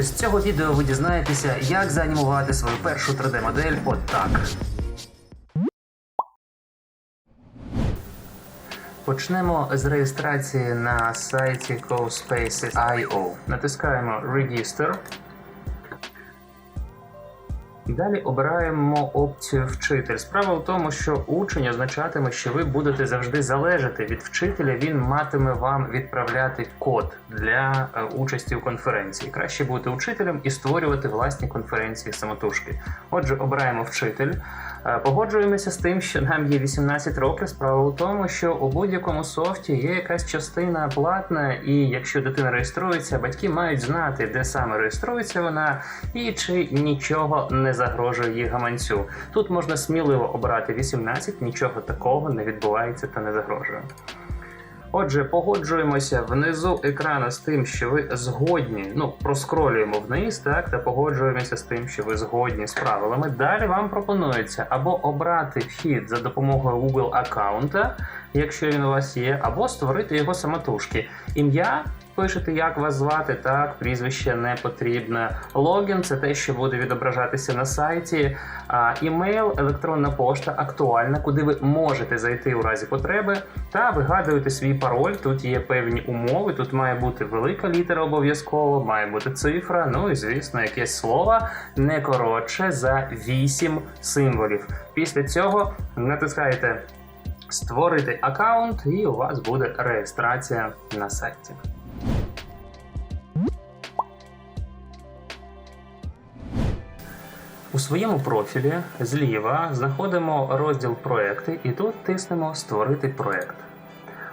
З цього відео ви дізнаєтеся, як заанімувати свою першу 3D-модель отак. Почнемо з реєстрації на сайті CoSpaces.io. Натискаємо Register. Далі обираємо опцію вчитель. Справа в тому, що учень означатиме, що ви будете завжди залежати від вчителя. Він матиме вам відправляти код для е, участі у конференції. Краще бути учителем і створювати власні конференції самотужки. Отже, обираємо вчитель. Е, Погоджуємося з тим, що нам є 18 років. Справа у тому, що у будь-якому софті є якась частина платна, і якщо дитина реєструється, батьки мають знати, де саме реєструється вона і чи нічого не загрожує її гаманцю. Тут можна сміливо обрати 18, нічого такого не відбувається та не загрожує. Отже, погоджуємося внизу екрану з тим, що ви згодні. Ну, проскролюємо вниз, так, та погоджуємося з тим, що ви згодні з правилами. Далі вам пропонується або обрати вхід за допомогою Google аккаунта, якщо він у вас є, або створити його самотужки. Ім'я пишете, як вас звати, так, прізвище не потрібно. Логін це те, що буде відображатися на сайті. А, імейл, електронна пошта актуальна, куди ви можете зайти у разі потреби, та вигадуєте свій пароль. Тут є певні умови. Тут має бути велика літера обов'язково, має бути цифра. Ну і звісно, якесь слово не коротше за 8 символів. Після цього натискаєте створити аккаунт, і у вас буде реєстрація на сайті. Своєму профілі зліва знаходимо розділ проекти і тут тиснемо Створити проект.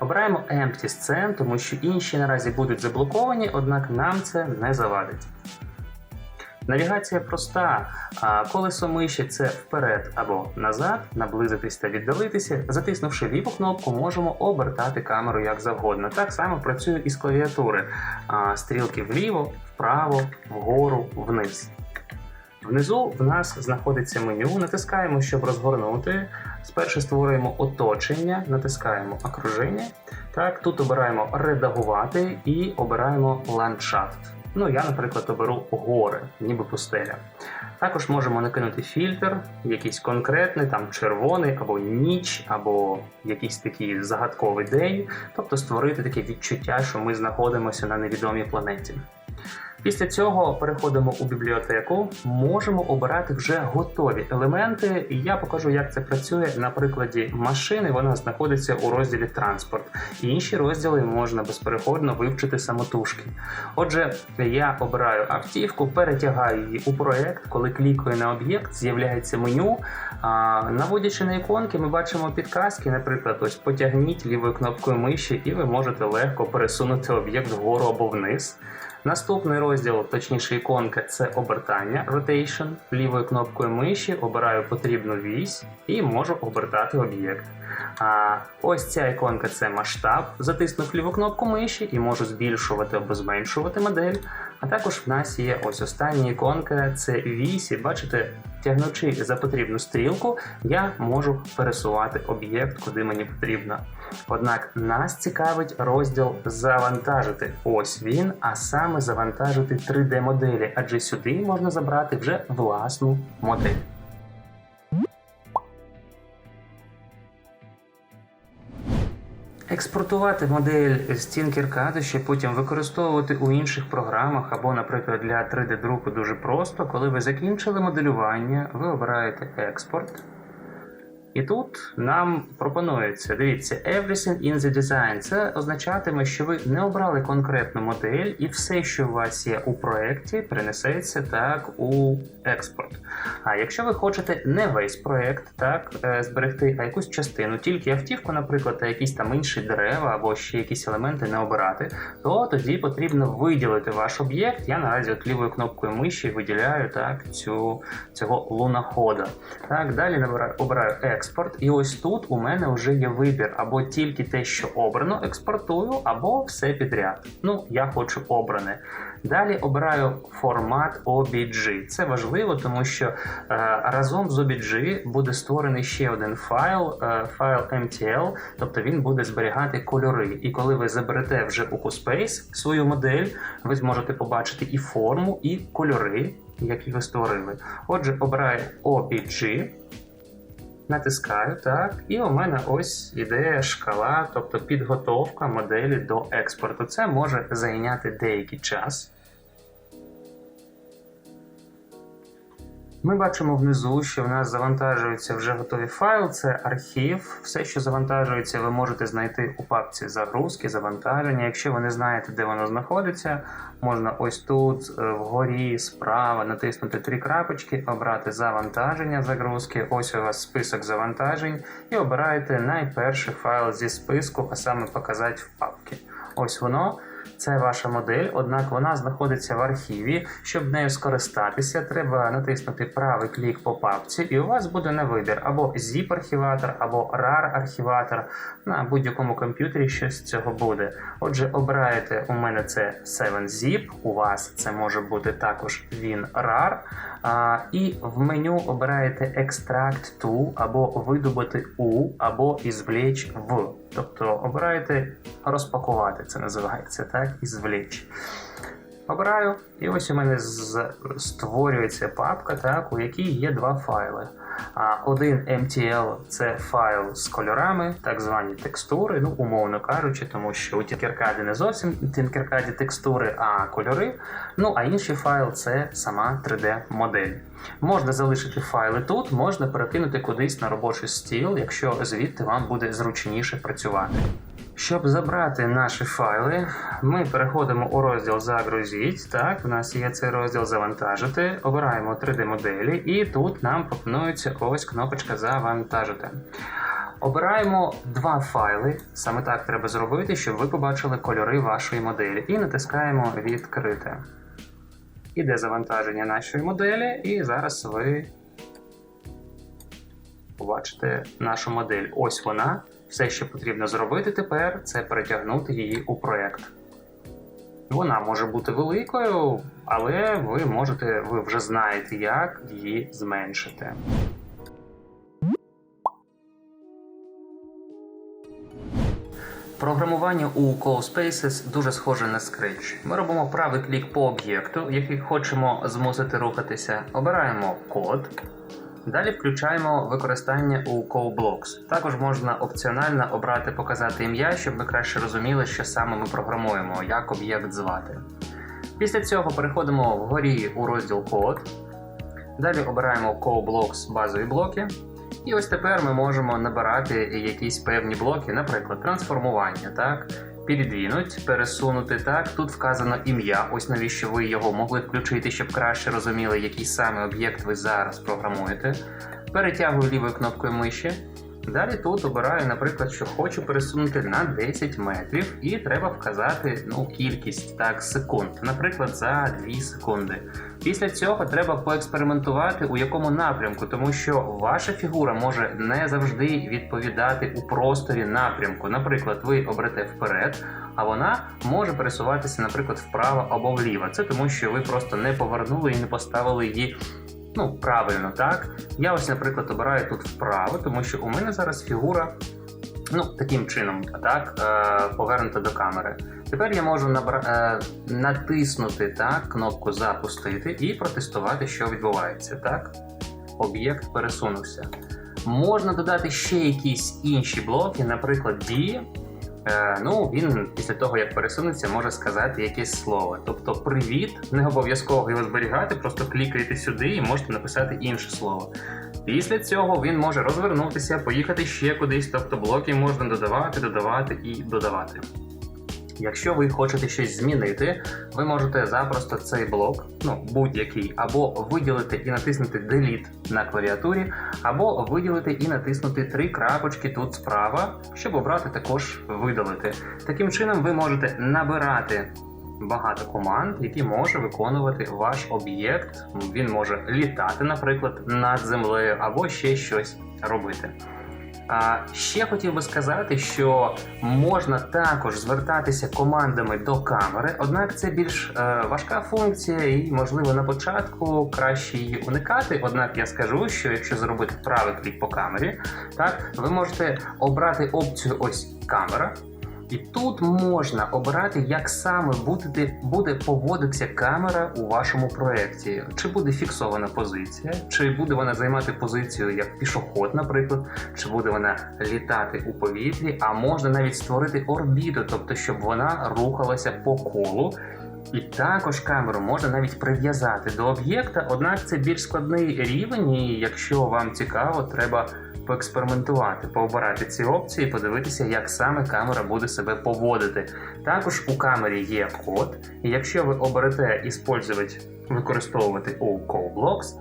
Обираємо Empty Scene, тому що інші наразі будуть заблоковані, однак нам це не завадить. Навігація проста, колесо миші це вперед або назад, наблизитись та віддалитися. Затиснувши ліву кнопку, можемо обертати камеру як завгодно. Так само працює і з клавіатури. Стрілки вліво, вправо, вгору, вниз. Внизу в нас знаходиться меню. Натискаємо, щоб розгорнути. Спершу створюємо оточення, натискаємо окруження. Так, тут обираємо редагувати і обираємо ландшафт. Ну, я, наприклад, оберу гори, ніби пустеля. Також можемо накинути фільтр, якийсь конкретний, там червоний, або ніч, або якийсь такий загадковий день, тобто створити таке відчуття, що ми знаходимося на невідомій планеті. Після цього переходимо у бібліотеку, можемо обирати вже готові елементи, я покажу, як це працює на прикладі машини. Вона знаходиться у розділі транспорт. Інші розділи можна безпереходно вивчити самотужки. Отже, я обираю автівку, перетягаю її у проект. Коли клікаю на об'єкт, з'являється меню. Наводячи на іконки, ми бачимо підказки, наприклад, ось потягніть лівою кнопкою миші, і ви можете легко пересунути об'єкт вгору або вниз. Наступний розділ, точніше іконка, це обертання rotation. Лівою кнопкою миші обираю потрібну вісь і можу обертати об'єкт. А ось ця іконка це масштаб. Затиснув ліву кнопку миші і можу збільшувати або зменшувати модель. А також в нас є ось остання іконка це вісь. І бачите, тягнучи за потрібну стрілку, я можу пересувати об'єкт, куди мені потрібно. Однак нас цікавить розділ завантажити. Ось він, а саме завантажити 3D-моделі, адже сюди можна забрати вже власну модель. Експортувати модель з Tinkercad, щоб потім використовувати у інших програмах або, наприклад, для 3D-друку дуже просто. Коли ви закінчили моделювання, ви обираєте експорт. І тут нам пропонується, дивіться, everything in the design. Це означатиме, що ви не обрали конкретну модель, і все, що у вас є у проєкті, перенесеться так у експорт. А якщо ви хочете не весь проєкт так е, зберегти, а якусь частину, тільки автівку, наприклад, та якісь там інші дерева або ще якісь елементи не обирати, то тоді потрібно виділити ваш об'єкт. Я наразі от лівою кнопкою миші виділяю так цю цього лунохода. Так, далі обираю експорт, і ось тут у мене вже є вибір або тільки те, що обрано, експортую, або все підряд. Ну, я хочу обране. Далі обираю формат OBG. Це важливо, тому що е, разом з OBG буде створений ще один файл, е, файл MTL, тобто він буде зберігати кольори. І коли ви заберете вже у QSpace свою модель, ви зможете побачити і форму, і кольори, які ви створили. Отже, обираю OBG. Натискаю так, і у мене ось іде шкала, тобто підготовка моделі до експорту. Це може зайняти деякий час. Ми бачимо внизу, що в нас завантажується вже готовий файл, це архів. Все, що завантажується, ви можете знайти у папці загрузки, завантаження. Якщо ви не знаєте, де воно знаходиться, можна ось тут, е, вгорі, справа, натиснути три крапочки, обрати завантаження загрузки. Ось у вас список завантажень, і обираєте найперший файл зі списку, а саме показати в папці. Ось воно. Це ваша модель, однак вона знаходиться в архіві. Щоб нею скористатися, треба натиснути правий клік по папці, і у вас буде на вибір або zip-архіватор, або RAR-архіватор. На будь-якому комп'ютері щось з цього буде. Отже, обираєте у мене це 7zip, у вас це може бути також WinRAR. А, І в меню обираєте Extract to, або видобути у, або ізвлечь в. Тобто обираєте розпакувати, це називається, так? і Ізвлечь. Обираю, і ось у мене створюється папка, так, у якій є два файли. А один MTL це файл з кольорами, так звані текстури, ну умовно кажучи, тому що у Tinkercad не зовсім Tinkercad текстури, а кольори. Ну а інший файл це сама 3D-модель. Можна залишити файли тут, можна перекинути кудись на робочий стіл, якщо звідти вам буде зручніше працювати. Щоб забрати наші файли, ми переходимо у розділ Загрузіть. Так, у нас є цей розділ Завантажити. Обираємо 3D-моделі, і тут нам пропонується ось кнопочка Завантажити. Обираємо два файли. Саме так треба зробити, щоб ви побачили кольори вашої моделі. І натискаємо Відкрити. Іде завантаження нашої моделі, і зараз ви побачите нашу модель. Ось вона. Все, що потрібно зробити тепер, це перетягнути її у проєкт. Вона може бути великою, але ви можете, ви вже знаєте, як її зменшити. Програмування у CallSpaces дуже схоже на Scratch. Ми робимо правий клік по об'єкту, який хочемо змусити рухатися. Обираємо код. Далі включаємо використання у CallBlocks. Також можна опціонально обрати показати ім'я, щоб ми краще розуміли, що саме ми програмуємо, як об'єкт звати. Після цього переходимо вгорі у розділ код. Далі обираємо CallBlocks базові блоки. І ось тепер ми можемо набирати якісь певні блоки, наприклад, трансформування, так? Підвінуть, пересунути так. Тут вказано ім'я, ось навіщо ви його могли включити, щоб краще розуміли, який саме об'єкт ви зараз програмуєте. Перетягую лівою кнопкою миші. Далі тут обираю, наприклад, що хочу пересунути на 10 метрів, і треба вказати ну, кількість так, секунд, наприклад, за 2 секунди. Після цього треба поекспериментувати у якому напрямку, тому що ваша фігура може не завжди відповідати у просторі напрямку. Наприклад, ви оберете вперед, а вона може пересуватися, наприклад, вправо або вліво. Це тому, що ви просто не повернули і не поставили її. Ну, правильно, так. Я ось, наприклад, обираю тут вправо, тому що у мене зараз фігура ну, таким чином, так, е, повернута до камери. Тепер я можу набра... е, натиснути так, кнопку Запустити і протестувати, що відбувається. Так? Об'єкт пересунувся. Можна додати ще якісь інші блоки, наприклад, дії. Е, ну, він після того, як пересунеться, може сказати якесь слово. Тобто, привіт, не обов'язково його зберігати, просто клікаєте сюди і можете написати інше слово. Після цього він може розвернутися, поїхати ще кудись, тобто блоки можна додавати, додавати і додавати. Якщо ви хочете щось змінити, ви можете запросто цей блок, ну будь-який, або виділити і натиснути Delete на клавіатурі, або виділити і натиснути три крапочки тут справа, щоб обрати також видалити. Таким чином, ви можете набирати багато команд, які може виконувати ваш об'єкт. Він може літати, наприклад, над землею, або ще щось робити. А ще хотів би сказати, що можна також звертатися командами до камери, однак це більш е, важка функція, і можливо на початку краще її уникати. Однак я скажу, що якщо зробити правий клік по камері, так ви можете обрати опцію ось камера. І тут можна обирати, як саме буде, буде поводитися камера у вашому проєкті. Чи буде фіксована позиція, чи буде вона займати позицію як пішоход, наприклад, чи буде вона літати у повітрі, а можна навіть створити орбіту, тобто щоб вона рухалася по колу. І також камеру можна навіть прив'язати до об'єкта, однак це більш складний рівень, і якщо вам цікаво, треба поекспериментувати, пообирати ці опції, подивитися, як саме камера буде себе поводити. Також у камері є код, і якщо ви оберете іспользувати, використовувати OCallBlocks,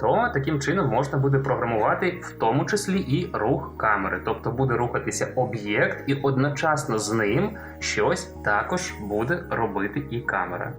то таким чином можна буде програмувати в тому числі і рух камери, тобто буде рухатися об'єкт, і одночасно з ним щось також буде робити і камера.